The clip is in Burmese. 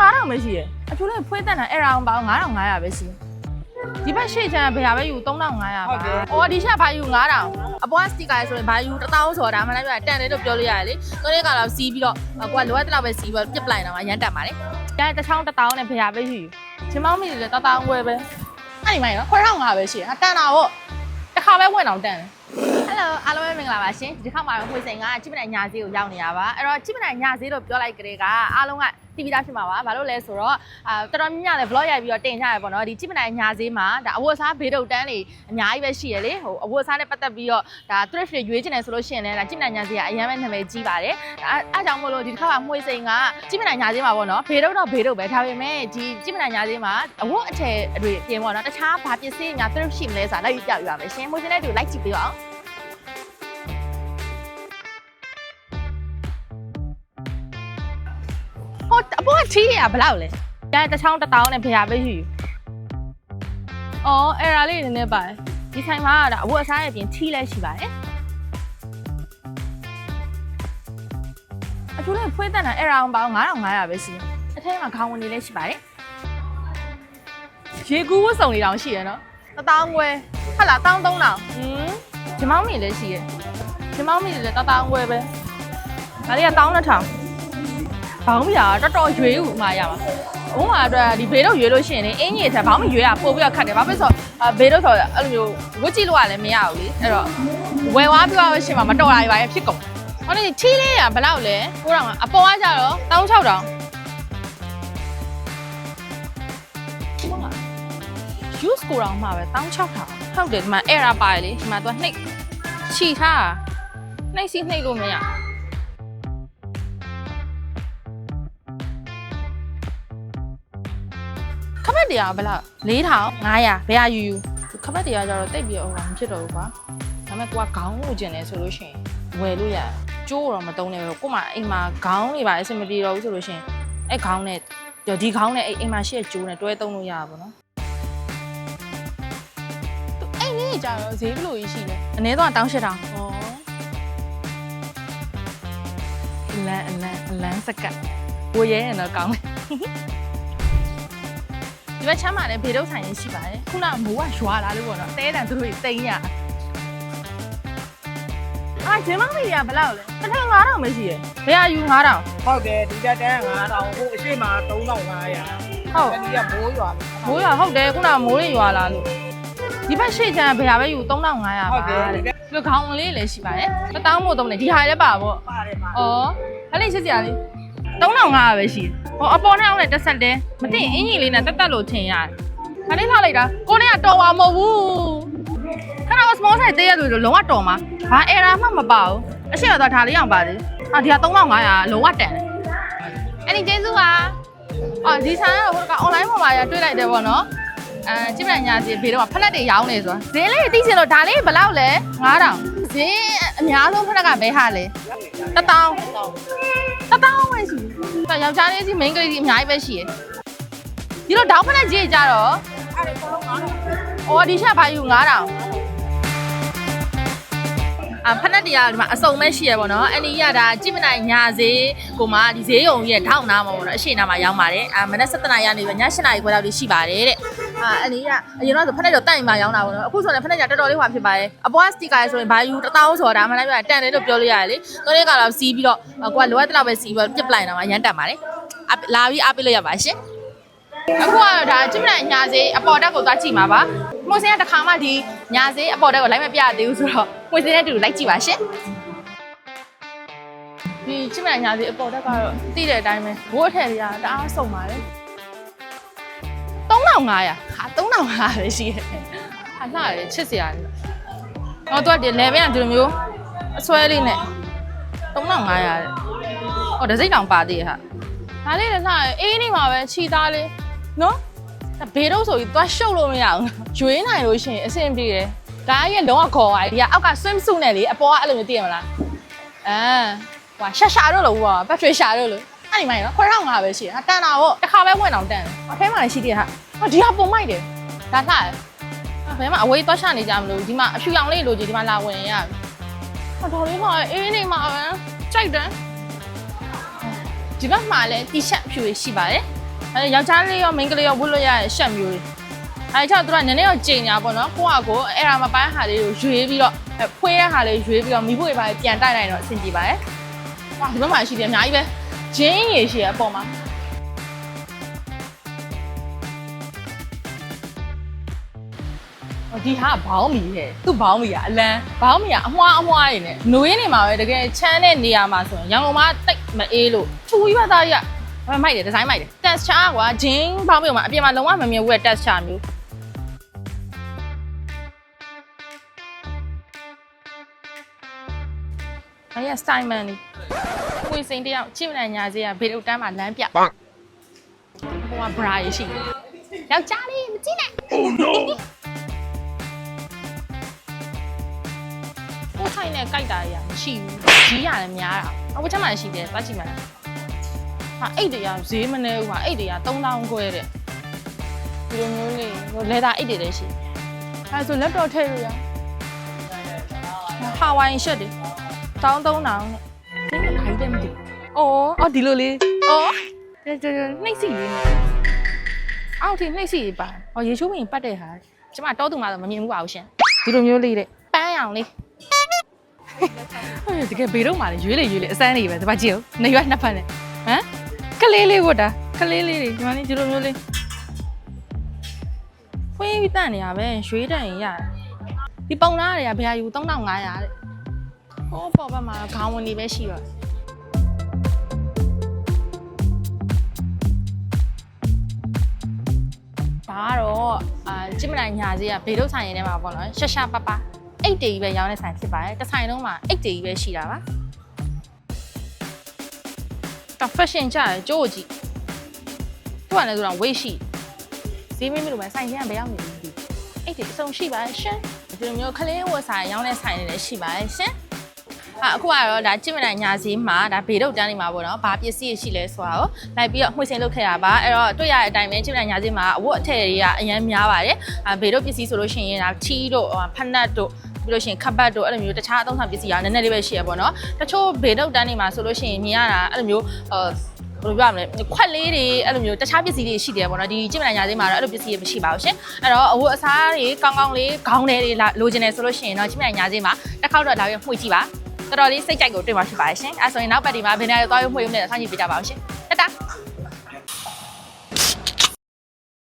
9000ပဲရှိရယ်အချိုးလေးဖွေးတက်တာအဲ့ဒါအောင်ပါ9500ပဲရှိဒီဘက်ရှေ့ချမ်းဘယ်ဟာပဲယူ3500ပါ။အော်ဒီချက်ဘာယူ9000အပေါ်ကစတီကာဆိုရင်ဘာယူ1000ဆိုတာမှလည်းပြတန်တယ်လို့ပြောလို့ရတယ်လေ။ကိုလေးကတော့စီးပြီးတော့ကိုကလိုအပ်တဲ့လောက်ပဲစီးပြီးပြစ်ပလိုက်တာမှရမ်းတက်ပါလေ။ဒါတစ်ချောင်း1000နဲ့ဘယ်ဟာပဲယူ။ချင်းမောင်းမိတယ်1000ဝယ်ပဲ။အဲ့ဒီမိုင်းနော်9500ပဲရှိတယ်။ဟာတန်တာပေါ့။တစ်ခါပဲဝင်အောင်တန်တယ်။ Hello အားလုံးပဲမင်္ဂလာပါရှင်ဒီတစ်ခါမှာတော့မှွေစိန်ကချိပနညာဈေးကိုရောက်နေရပါအဲ့တော့ချိပနညာဈေးလို့ပြောလိုက်ကြတဲ့ကအားလုံးက TV သားဖြစ်မှာပါဘာလို့လဲဆိုတော့အာတော်တော်များများလည်း vlog ရိုက်ပြီးတော့တင်ကြရပေါ့နော်ဒီချိပနညာဈေးမှာဒါအဝတ်အစားဘေးတုတ်တန်းတွေအများကြီးပဲရှိရလေဟိုအဝတ်အစားနဲ့ပတ်သက်ပြီးတော့ဒါ thrift တွေရွေးချင်တယ်ဆိုလို့ရှိရင်လည်းဒါချိပနညာဈေးကအရင်ပဲနာမည်ကြီးပါတယ်အဲအားကြောင့်မို့လို့ဒီတစ်ခါမှာမှွေစိန်ကချိပနညာဈေးမှာပေါ့နော်ဘေးတုတ်တော့ဘေးတုတ်ပဲဒါပေမဲ့ဒီချိပနညာဈေးမှာအဝတ်အထည်အတွေပြင်ပေါ့နော်တခြားဘာပစ္စည်းညာ thrift ရှိမလဲဆိုတာလိုက်ပြပြပါမယ်ရှင်မှွေစိန်နဲ့တူလိုက်ကြည့်ပေးပါအောင် ဟိုအပေါ်ကချီးရဘယ်လောက်လဲ။ဒါတစ်ချောင်းတစ်တောင်းနဲ့ဖျားပဲယူ။အော်အဲ့ဒါလေးနည်းနည်းပါတယ်။ဒီဆိုင်မှာကဒါအဝတ်အစားရဲ့ပြင်ချီးလဲရှိပါတယ်။အထူးလေးဖွေးတက်တာအဲ့ဒါအောင်ပေါင်း9500ပဲရှိတယ်။အထက်မှာခေါင်းဝင်လေးလည်းရှိပါတယ်။ရေကူးဝတ်စုံလေးတောင်ရှိရနော်။တစ်တောင်းခွဲဟုတ်လားတောင်း3000ဟင်းဂျမောင်းမီလည်းရှိရ။ဂျမောင်းမီလည်းတစ်တောင်းခွဲပဲ။ဒါလေးကတောင်း2000 ဘောင်းပြာတော်တော်ရွေးဦးမှာရပါဘုံမှာအတွက်ဒီဘေးတော့ရွေးလို့ရှိရင်လေအင်းကြီးထက်ဘောင်းမရွေးရပို့ပြီးတော့ခတ်တယ်ဘာဖြစ်လို့ဆိုဘေးတော့ဆိုအဲ့လိုမျိုးဝတ်ကြည့်လို့ကလည်းမရဘူးလေအဲ့တော့ဝယ်သွားပြီးတော့ရှင်မှာမတော်တာကြီးပါရဲ့ဖြစ်ကုန်ဟောဒီချီးလေးကဘယ်လောက်လဲ9000အပေါ်ကကြတော့16000 use ကိုတောင်မှပဲ16000ဟုတ်တယ်ဒီမှာ error ပါတယ်လေဒီမှာသူကနှိပ်ခြိထားတာနှိပ်စီနှိပ်လို့မရ ခမက်တရားဘယ်လောက်4500ဘယ်ဟာယူယူခမက်တရားကျတော့တိတ်ပြီးတော့ဟိုမဖြစ်တော့ဘူးကွာဒါပေမဲ့ကိုကခေါင်းလိုချင်တယ်ဆိုလို့ရှိရင်ဝယ်လို့ရတယ်ကျိုးတော့မတုံးနဲ့ပဲကို့မှာအိမ်မှာခေါင်းတွေပါအဆင်မပြေတော့ဘူးဆိုလို့ရှိရင်အဲ့ခေါင်းနဲ့ဒီခေါင်းနဲ့အဲ့အိမ်မှာရှိတဲ့ကျိုးနဲ့တွဲသုံးလို့ရတာပေါ့နော်အဲ့နည်းကြတော့ဈေးဘယ်လိုကြီးရှိလဲအနည်းဆုံးတောင်းရှစ်တောင်းဩအလန်အလန်အလန်စကတ်ကိုရဲရင်တော့ကောင်းတယ်ဒီ ဘက်ချမ်းမှာလည်းဘေဒုတ်ဆိုင်ရရှိပါတယ်ခုနကမိုးကရွာလာလို့ပေါ့နော်တဲတန်သူတို့တိန်ရအာဂျင်းမမီကဘယ်လောက်လဲတစ်ထက်9000ပဲရှိရယ်ဘယ်ဟာယူ9000ဟုတ်တယ်ဒီတက်တန်း9000ဟိုအရှိမ3500ဟုတ်တတိယမိုးရွာပြီမိုးရွာဟုတ်တယ်ခုနကမိုးတွေရွာလာလို့ဒီဘက်ရှေ့ချမ်းဘယ်ဟာပဲယူ3500ပါဟုတ်တယ်တဲ့ဒီကဒီခေါင်းလေးလည်းရှိပါတယ်တတောင်းမို့သုံးတယ်ဒီဟာလည်းပါပေါ့ပါတယ်ပါဩအဲ့လေးချစ်စရာလေး 3500ပဲရှိတယ်ဟောအပေါ်နဲ့အောက်နဲ့တက်ဆက်တယ်မသိရင်အင်ကြီးလေးနဲ့တက်တက်လို့ထင်ရတယ်ခါလေးထားလိုက်တာကိုနဲ့ကတော်ပါမဟုတ်ဘူးခဏက small size သေးရလို့လုံးဝတော်မှာဘာ error မှမပါဘူးအရှိတော့ဒါလေးအောင်ပါသေးဟာဒီက3500လုံးဝတန်တယ်အဲ့ဒီကျေးဇူးပါအော်ဒီဆိုင်ကတော့ဟိုက online ပေါ်မှာရတွေ့လိုက်တယ်ပေါ့နော်အဲကြည့်မညာစီဘေးတော့ဖက်လက်တွေရောင်းနေဆိုတာဈေးလေးသိချင်လို့ဒါလေးဘယ်လောက်လဲ9000 ဈေးအများဆုံးဖက်ကဘယ်ဟာလဲ1000တတောင်းပဲရှိတယ်။ယောက်ျားလေးစီ main ကလေးစီအများကြီးပဲရှိတယ်။ဒီလိုဒေါင်းဖက်နဲ့ကြီးကြတော့အဲ့ဒါတော့9000အော်ဒီချက်ဘာယူ9000အဖက်နဲ့တရားဒီမှာအစုံမဲ့ရှိရပေါ့နော်။အဲ့ဒီရတာကြည့်မနိုင်ညာဈေးကိုမှဒီဈေးရုံကြီးရဲ့ထောက်နာမှာပေါ့နော်။အရှိနာမှာရောက်ပါတယ်။အာမနက်7:00နာရီကနေပြီးည8:00နာရီခွဲလောက်ထိရှိပါတယ်တဲ့။ အာအဲ့ဒီကအရင်တော့ဆိုဖက်နဲ့တော့တိုင်မှာရောက်တာပေါ့နော်။အခုဆိုရင်ဖက်နဲ့ကတော်တော်လေးဟွာဖြစ်ပါတယ်။အပေါ်ကစတီကာဆိုရင်ဘာယူ1000ဆိုတာမှလည်းပြတန်တယ်လို့ပြောလို့ရတယ်လေ။ကိုလေးကတော့စီးပြီးတော့ကိုကလိုအပ်တဲ့လောက်ပဲစီးပြီးတော့ပြစ်ပလိုက်တာမှရမ်းတန်ပါတယ်။အပလာပြီးအားပေးလို့ရပါရှင်အခုကတော့ဒါကျမနဲ့ညာစေးအပေါ်တက်ကိုသွားကြည့်မှာပါမွန်စင်းကတစ်ခါမှဒီညာစေးအပေါ်တက်ကိုလိုက်မပြရသေးဘူးဆိုတော့မွန်စင်းနဲ့တူလိုက်ကြည့်ပါရှင်ဒီကျမနဲ့ညာစေးအပေါ်တက်ကတော့သိတဲ့အတိုင်းပဲဘိုးအထည်တွေကတအားစုံပါလေ 3500ဟာ3500ပဲရှိတယ်ဟာလှတယ်ချစ်စရာလေတော့တော့ဒီ level ကဒီလိုမျိုးအဆွဲလေးနဲ့3500တဲ့ဟောဒစိတ်တောင်ပါသေးရဲ့ဟာဒါလေးလည်းလှရအေးနေမှာပဲခြီသားလေးနော်ဒါဘေးတော့ဆိုပြီးသွားရှုပ်လို့မရဘူးရွေးနိုင်လို့ရှိရင်အဆင်ပြေတယ်ဒါကြီးကလုံးဝခေါ်သွားပြီဒီကအောက်က swim suit နဲ့လေအပေါ်ကအဲ့လိုမျိုးသိရမလားအဲဟွာရှာရှာတော့လို့ဟွာဘက်ထရီရှာတော့လို့အဲ့ဒီမိုင်းနော်9500ပဲရှိတယ်ဟာတန်တာပေါ့တစ်ခါပဲဝင်အောင်တန်တယ်အထဲမှာလည်းရှိသေးတယ်ဟာ ဟာဒီဟာပုံမိုက်တယ်ဒါလှတယ်ဟာဘယ်မှာအဝေးသွားရှာနေကြမလို့ဒီမှာအဖြူရောင်လေးလိုချင်ဒီမှာလာဝင်ရပြီဟာတော်လေးမှာအေးနေမှာပဲကြိုက်တယ်ဒီဘက်မှာလည်း T-shirt ဖြူရရှိပါတယ်အဲယောက်ျားလေးရောမိန်းကလေးရောဝတ်လို့ရတဲ့ရှက်မျိုးတွေအဲကြောင့်သူကနည်းနည်းတော့ကြင်ညာပေါ့နော်ကိုယ့်အကိုအဲ့ဒါမပိုင်းဟာလေးကိုရွေးပြီးတော့အဲဖွေးရဟာလေးရွေးပြီးတော့မိဖို့ရပါပြန်တိုက်လိုက်တော့အဆင်ပြေပါတယ်။ဟာဒီဘက်မှာရှိတယ်အများကြီးပဲဂျင်းရည်ရှိရအပေါ်မှာ ဒီဟာဘောင်းမီရဲ့သူ့ဘောင်းမီကအလန်းဘောင်းမီကအမွှားအမွှားနေနဲ့နှွေးနေမှာပဲတကယ်ချမ်းတဲ့နေရာမှာဆိုရင်ရန်ကုန်မှာတိတ်မအေးလို့ချူကြီးပါသားကြီးကမိုက်တယ်ဒီဇိုင်းမိုက်တယ် texture ကွာဂျင်းဘောင်းမီမှာအပြင်မှာလုံးဝမမြင်ဘူးတဲ့ texture မျိုးအဲ့ရ style man လေးဝေစိန်တယောက်ချစ်မနိုင်ညာစေးကဘေဒုတ်တန်းမှာလမ်းပြဟိုက bra ရရှိတယ်ယောက်ျားလေးမကြည့်နဲ့ oh no ကိုထိုင်နဲ့ကြိုက်တာကြီးမရှိဘူးကြီးရတယ်များတာအဝတ်ချက်မှရှိတယ်သွားကြည့်မှဟာအိတ်တရားဈေးမနေဘူးဟာအိတ်တရား3000ခွဲတဲ့ဒီလိုမျိုးလေးဟိုလေသာအိတ်တွေလည်းရှိအဲဆိုလက်တော့ထည့်လို့ရဟာဝိုင်ရှက်တယ်တောင်း3000နဲ့ဒီမှာခိုင်းတယ်မသိအော်အော်ဒီလိုလေးအော်ဒါဒါနှိမ့်စီလေးနဲ့အောက်ထိနှိမ့်စီပါအော်ရေချိုးဝင်ပတ်တဲ့ဟာကျမတောသူမှတော့မမြင်ဘူးပါဘူးရှင်ဒီလိုမျိုးလေးတဲ့ပန်းအောင်လေးဟဲ့ တကယ်ဘေတော့မှလေရွေးလေရွေးလေအစမ်းနေပဲဒီမှာကြည့်ဦးနေရွက်နှစ်ဖက်နဲ့ဟမ်ကလေးလေးဝတ်တာကလေးလေးတွေဒီမှာလေးဒီလိုမျိုးလေးဖွေးပြီးတန့်နေရပဲရွှေတန့်ရင်ရတယ်ဒီပုံသားတွေကဘယ်ဟာယူ3500တဲ့ဟောပေါ်ဘက်မှာခေါင်းဝင်နေပဲရှိပါဒါကတော့အာကြည့်မလိုက်ညာစီကဘေတို့ဆိုင်ရင်ထဲမှာပေါ့နော်ရှာရှာပပ အိတ်တေကြီးပဲရောင်းတဲ့ဆိုင်ဖြစ်ပါတယ်တစ်ဆိုင်လုံးမှာအိတ်တေကြီးပဲရှိတာပါတော့ fashion ကြတယ်ကြိုးကြည့်သူကလည်းဆိုတော့ weight ရှိဈေးမင်းမလို့ပဲဆိုင်ချင်းကဘယ်ရောက်နေလဲမသိဘူးအိတ်တေအစုံရှိပါတယ်ရှင်ဒီလိုမျိုးခလင်းဝတ်ဆိုင်ရောင်းတဲ့ဆိုင်တွေလည်းရှိပါတယ်ရှင်အာအခုကတော့ဒါကြည့်မနိုင်ညာစီမှာဒါဘေတို့တန်းနေမှာပေါ့နော်ဘာပစ္စည်းရှိလဲဆိုတာကိုလိုက်ပြီးတော့မှွေစင်လုပ်ခဲ့တာပါအဲ့တော့တွေ့ရတဲ့အတိုင်းပဲကြည့်မနိုင်ညာစီမှာအဝတ်အထည်တွေကအရင်များပါတယ်အာဘေတို့ပစ္စည်းဆိုလို့ရှိရင်ဒါချီတို့ဖက်နက်တို့ ပြီးလို့ရှိရင်ခပ်ပတ်တို့အဲ့လိုမျိုးတခြားအသုံးဆောင်ပစ္စည်းကနည်းနည်းလေးပဲရှိရပေါ့နော်တချို့ဘေတို့တန်းနေမှာဆိုလို့ရှိရင်မြင်ရတာအဲ့လိုမျိုးအာဘယ်လိုပြောရမလဲခွက်လေးတွေအဲ့လိုမျိုးတခြားပစ္စည်းတွေရှိတယ်ပေါ့နော်ဒီကြည့်မနိုင်ညာသေးမှာတော့အဲ့လိုပစ္စည်းတွေမရှိပါဘူးရှင်အဲ့တော့အဝတ်အစားတွေကောင်းကောင်းလေးခေါင်းလေးတွေလိုချင်တယ်ဆိုလို့ရှိရင်တော့ကြည့်မနိုင်ညာသေးမှာတစ်ခေါက်တော့လာပြီးမှွေကြည့်ပါတော်တော်လေးစိတ်ကြိုက်ကိုတွေ့မှာဖြစ်ပါတယ်ရှင်အဲဆိုရင်နောက်ပတ်ဒီမှာဘယ်နေရာသွားရွေးမှွေရုံနဲ့ဆောင်းကြည့်ပေးကြပါအောင်ရှင်တတာ